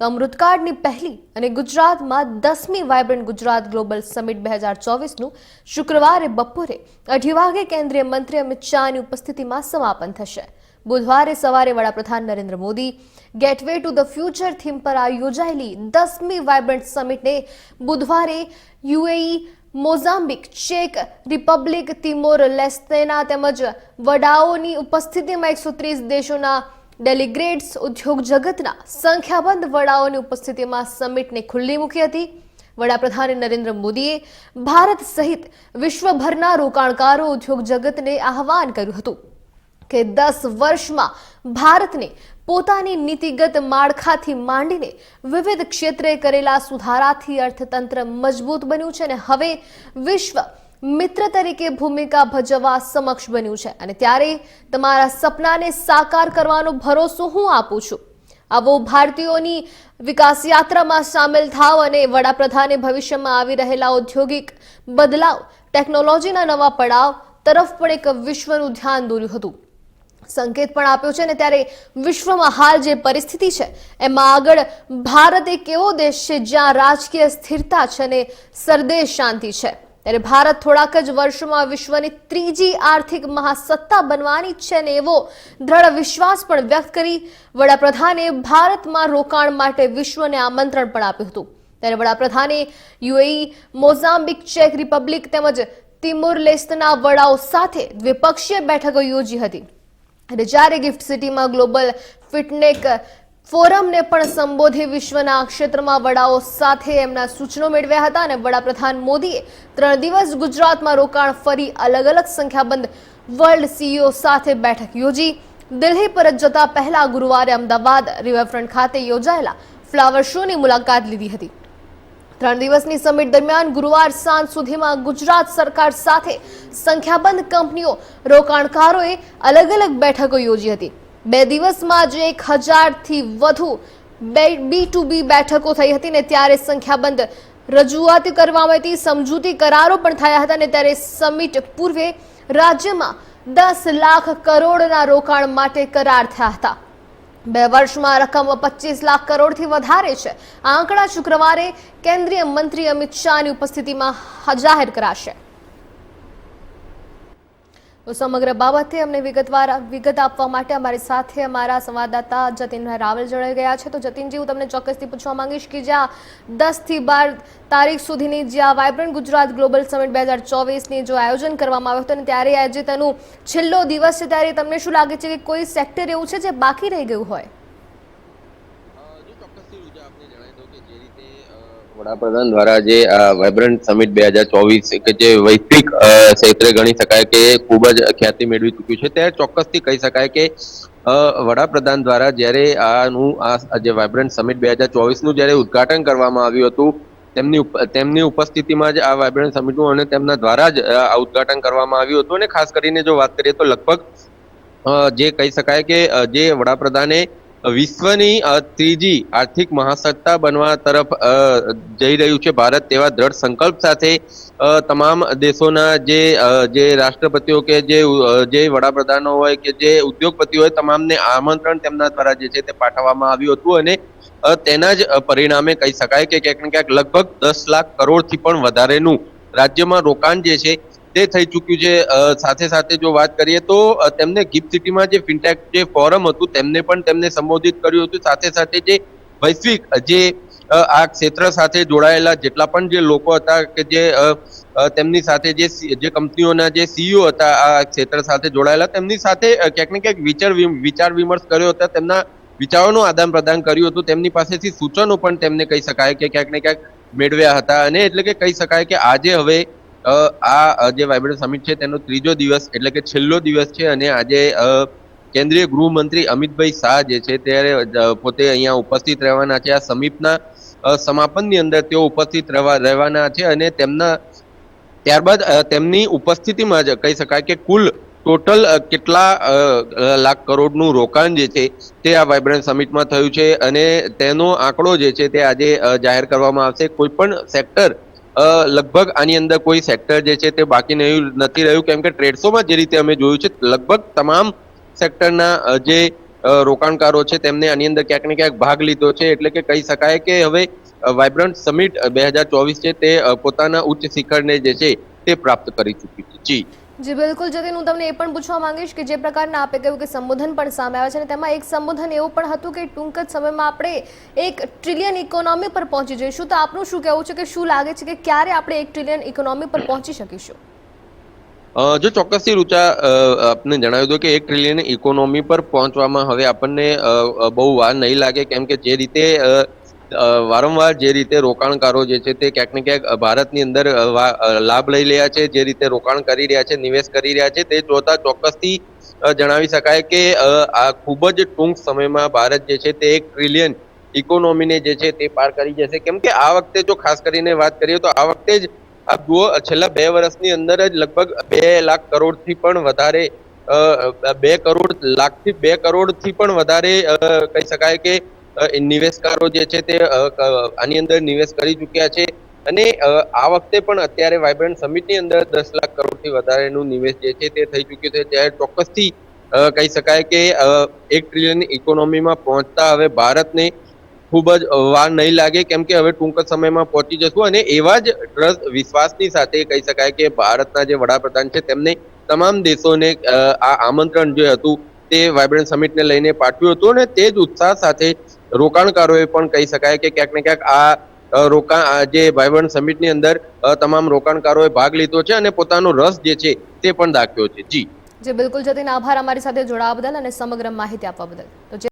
તો અમૃતકાળની પહેલી અને ગુજરાતમાં દસમી વાયબ્રન્ટ ગુજરાત ગ્લોબલ સમિટ બે હજાર ચોવીસનું શુક્રવારે બપોરે અઢી વાગે કેન્દ્રીય મંત્રી અમિત શાહની ઉપસ્થિતિમાં સમાપન થશે. બુધવારે સવારે વડાપ્રધાન Narendra Modi gateway to the future theme પર આ યોજાયેલી દસમી વાયબ્રન્ટ સમિટને બુધવારે યુએઈ, મોઝામ્બિક, ચેક, રિપબ્લિક, તિમોર, લેસ્તેના તેમજ વડાઓની ઉપસ્થિતિમાં એકસો ત્રીસ દેશોના ડેલિગ્રેટ્સ ઉદ્યોગ જગતના સંખ્યાબંધ વડાઓની ઉપસ્થિતિમાં સમિટને ખુલ્લી મૂકી હતી. વડાપ્રધાન નરેન્દ્ર મોદીએ ભારત સહિત વિશ્વભરના રોકાણકારો ઉદ્યોગ જગતને આહવાન કર્યું હતું કે દસ વર્ષમાં ભારતને પોતાની નીતિગત માળખાથી માંડીને વિવિધ ક્ષેત્રે કરેલા સુધારાથી અર્થતંત્ર મજબૂત બન્યું છે અને હવે વિશ્વ મિત્ર તરીકે ભૂમિકા ભજવવા સમક્ષ બન્યું છે અને ત્યારે તમારા સપનાને સાકાર કરવાનો ભરોસો હું આપું છું. આવો ભારતીયોની વિકાસ યાત્રામાં સામેલ થાવ અને વડાપ્રધાને ભવિષ્યમાં આવી રહેલા ઔદ્યોગિક બદલાવ, ટેકનોલોજીના નવા પડાવ તરફ પણ એક વિશ્વનું ધ્યાન દોર્યું હતું. સંકેત પણ આપ્યો છે ને ત્યારે વિશ્વમાં હાલ જે પરિસ્થિતિ છે, એમાં આગળ ભારત એક એવો દેશ છે જ્યાં રાજકીય સ્થિરતા છે અને સરદેશ શાંતિ છે. ત્યારે ભારત થોડાક જ વર્ષોમાં વિશ્વની ત્રીજી આર્થિક મહાસત્તા બનવાની છે ને એવો દ્રઢ વિશ્વાસ પણ વ્યક્ત કરી વડાપ્રધાને ભારતમાં રોકાણ માટે વિશ્વને આમંત્રણ પણ આપ્યું હતું. ત્યારે વડાપ્રધાને યુએઈ, મોઝામ્બિક, ચેક રિપબ્લિક તેમજ તિમુર લેસ્તના વડાઓ સાથે દ્વિપક્ષીય બેઠકો યોજી હતી. અને જ્યારે ગિફ્ટ સિટીમાં ગ્લોબલ ફિટનેક ફોરમને પણ સંબોધી વિશ્વના ક્ષેત્રમાં વડાઓ સાથે એમના સૂચનો મેળવ્યા હતા અને વડાપ્રધાન મોદીએ ત્રણ દિવસ ગુજરાતમાં રોકાણ ફરી અલગ અલગ સંખ્યાબંધ વર્લ્ડ સીઈઓ સાથે બેઠક યોજી. દિલ્હી પરત જતા પહેલા ગુરુવારે અમદાવાદ રિવરફ્રન્ટ ખાતે યોજાયેલા ફ્લાવર શોની મુલાકાત લીધી હતી. ત્રણ દિવસની સમિટ દરમિયાન ગુરુવાર સાંજ સુધીમાં ગુજરાત સરકાર સાથે સંખ્યાબંધ કંપનીઓ રોકાણકારોએ અલગ અલગ બેઠકો યોજી હતી. બે દિવસમાં જ એક હજારથી વધુ બી ટુ બી બેઠકો થઈ હતી ને ત્યારે સંખ્યાબંધ રજૂઆત કરવામાં હતી. સમજૂતી કરારો પણ થયા હતા ને ત્યારે સમિટ પૂર્વે રાજ્યમાં દસ લાખ કરોડના રોકાણ માટે કરાર થયા હતા. બે વર્ષમાં રકમ પચીસ લાખ કરોડથી વધારે છે. આ આંકડા શુક્રવારે કેન્દ્રીય મંત્રી અમિત શાહની ઉપસ્થિતિમાં જાહેર કરાશે. તો સમગ્ર બાબતે અમને વિગતવાર વિગત આપવા માટે અમારી સાથે અમારા સંવાદદાતા જતીનભાઈ રાવલ જોડાઈ ગયા છે. તો જતીનજી, હું તમને ચોક્કસથી પૂછવા માંગીશ કે જ્યાં દસથી બાર તારીખ સુધીની જ્યાં વાયબ્રન્ટ ગુજરાત ગ્લોબલ સમિટ બે હજાર ચોવીસની જો આયોજન કરવામાં આવ્યું હતું અને ત્યારે આજે તેનું છેલ્લો દિવસ છે, ત્યારે તમને શું લાગે છે કે કોઈ સેક્ટર એવું છે જે બાકી રહી ગયું હોય જો ચોક્કસથી રૂજા આપને જણાવી દઉં કે જે રીતે અ, વડાપ્રધાન દ્વારા જે વાઇબ્રન્ટ સમિટ બે હજાર ચોવીસ કે જે વૈશ્વિક ક્ષેત્રે ગણી શકાય કે ખૂબ જ ખ્યાતિ મેળવી ચૂક્યું છે ત્યારે ચોક્કસથી કહી શકાય કે વડાપ્રધાન દ્વારા જ્યારે આનું, આ જે વાઇબ્રન્ટ સમિટ બે હજાર ચોવીસનું જ્યારે ઉદ્ઘાટન કરવામાં આવ્યું હતું, તેમની તેમની ઉપસ્થિતિમાં જ આ વાઇબ્રન્ટ સમિટનું અને તેમના દ્વારા જ આ ઉદ્ઘાટન કરવામાં આવ્યું હતું અને ખાસ કરીને જો વાત કરીએ તો લગભગ જે કહી શકાય કે જે વડાપ્રધાને વિશ્વની ત્રીજી આર્થિક મહાસત્તા બનવા તરફ જઈ રહ્યું છે ભારત તેવા દ્રઢ સંકલ્પ સાથે તમામ દેશોના જે જે રાષ્ટ્રપતિઓ કે જે જે વડાપ્રધાનો હોય કે જે ઉદ્યોગપતિઓ હોય તમામને આમંત્રણ તેમના દ્વારા જે છે તે પાઠવવામાં આવ્યું હતું અને તેના જ પરિણામે કહી શકાય કે ક્યાંક ને ક્યાંક લગભગ દસ લાખ કરોડથી પણ વધારેનું રાજ્યમાં રોકાણ જે છે તે થઈ ચૂક્યું છે. સાથે સાથે જો વાત કરીએ તો તેમને ગિફ્ટ સિટીમાં જે ફિનટેક જે ફોરમ હતું, તેમને પણ તેમને સંબોધિત કર્યું હતું. સાથે સાથે જે વૈશ્વિક, જે આ ક્ષેત્ર સાથે જોડાયેલા જેટલા પણ જે લોકો હતા કે જે તેમની સાથે જે જે કંપનીઓના જે સીઈઓ હતા, આ ક્ષેત્ર સાથે જોડાયેલા, તેમની સાથે ક્યાંક ને ક્યાંક વિચાર વિચાર વિમર્શ કર્યો હતો. તેમના વિચારોનું આદાન પ્રદાન કર્યું હતું. તેમની પાસેથી સૂચનો પણ તેમને કહી શકાય કે ક્યાંક ને ક્યાંક મેળવ્યા હતા. અને એટલે કે કહી શકાય કે આજે હવે આ જે વાઇબ્રન્ટ સમિટ છે તેનો ત્રીજો દિવસ એટલે કે છેલ્લો દિવસ છે અને આજે કેન્દ્રીય ગૃહમંત્રી અમિતભાઈ શાહ જે છે ત્યારે પોતે અહીંયા ઉપસ્થિત રહેવાના છે. આ સમિટના સમાપનની અંદર તેઓ ઉપસ્થિત રહેવા, રહેવાના છે અને તેમના, ત્યારબાદ તેમની ઉપસ્થિતિમાં જ કહી શકાય કે કુલ ટોટલ કેટલા લાખ કરોડનું રોકાણ જે છે તે આ વાઇબ્રન્ટ સમિટમાં થયું છે અને તેનો આંકડો જે છે તે આજે જાહેર કરવામાં આવશે. કોઈ પણ સેક્ટર લગભગ આની અંદર કોઈ સેક્ટર જે છે તે બાકી નહીં, નથી રહ્યું. કેમ કે ટ્રેડસોમાં જે રીતે અમે જોયું છે, લગભગ તમામ સેક્ટરના જે રોકાણકારો છે તેમને આની અંદર ક્યાંક ને ક્યાંક ભાગ લીધો છે. એટલે કે કહી શકાય કે હવે વાઇબ્રન્ટ સમિટ બે હજાર ચોવીસ છે તે પોતાના ઉચ્ચ શિખરને જે છે તે પ્રાપ્ત કરી ચૂકી છે. જી. જી, બિલકુલ જતીન હું તમને એ પણ પૂછવા માંગીશ કે જે પ્રકારના આપે કહ્યું કે સંબોધન પણ સામે આવે છે અને તેમાં એક સંબોધન એવું પણ હતું કે ટૂંક જ સમયમાં આપણે એક ટ્રિલિયન ઇકોનોમી પર પહોંચી જઈશું. તો આપનું શું કહેવું છે કે શું લાગે છે કે ક્યારે આપણે એક ટ્રિલિયન ઇકોનોમી પર પહોંચી શકીશું? જો ચોક્કસથી રૂચા આપને જણાવ્યું હતું કે એક ટ્રિલિયન ઇકોનોમી પર પહોંચવામાં હવે આપણને બહુ વાર નહીં લાગે, કેમ કે જે રીતે વારંવાર જે રીતે રોકાણકારો જે છે તે ક્યાંક ને ક્યાંક ભારતની અંદર લાભ લઈ રહ્યા છે, જે રીતે રોકાણ કરી રહ્યા છે, નિવેશ કરી રહ્યા છે, તે જોતા ચોક્કસથી જણાવી શકાય કે આ ખૂબ જ ટૂંક સમયમાં ભારત જે છે તે એક ટ્રિલિયન ઇકોનોમીને જે છે તે પાર કરી જશે. કેમ કે આ વખતે જો ખાસ કરીને વાત કરીએ તો આ વખતે જ આપ જુઓ છેલ્લા બે વર્ષની અંદર જ લગભગ બે લાખ કરોડથી પણ વધારે બે કરોડ, લાખથી બે કરોડથી પણ વધારે કહી શકાય કે નિવેશકારો જે છે તે આની અંદર નિવેશ કરી ચૂક્યા છે અને આ વખતે પણ અત્યારે વાઇબ્રન્ટ સમિટની અંદર દસ લાખ કરોડથી વધારેનું નિવેશ જે છે તે થઈ ચૂક્યું છે. ત્યારે ચોક્કસથી કહી શકાય કે એક ટ્રિલિયન ઇકોનોમીમાં પહોંચતા હવે ભારતને ખૂબ જ વાર નહીં લાગે, કેમ કે હવે ટૂંક સમયમાં પહોંચી જશું અને એવા જ ટ્રસ્ટ વિશ્વાસની સાથે કહી શકાય કે ભારતના જે વડાપ્રધાન છે તેમને તમામ દેશોને આ આમંત્રણ જે હતું તે વાઇબ્રન્ટ સમિટને લઈને પાઠવ્યું હતું અને તે જ ઉત્સાહ સાથે રોકાણકારોએ પણ કહી શકાય કે ક્યાંક ને ક્યાંક આ રોકાણ જે ભાઈબંધ સમિટની અંદર તમામ રોકાણકારોએ ભાગ લીધો છે અને પોતાનો રસ જે છે તે પણ દાખ્યો છે. જી. જે બિલકુલ જતીન આભાર અમારી સાથે જોડાવા બદલ અને સમગ્ર માહિતી આપવા બદલ. તો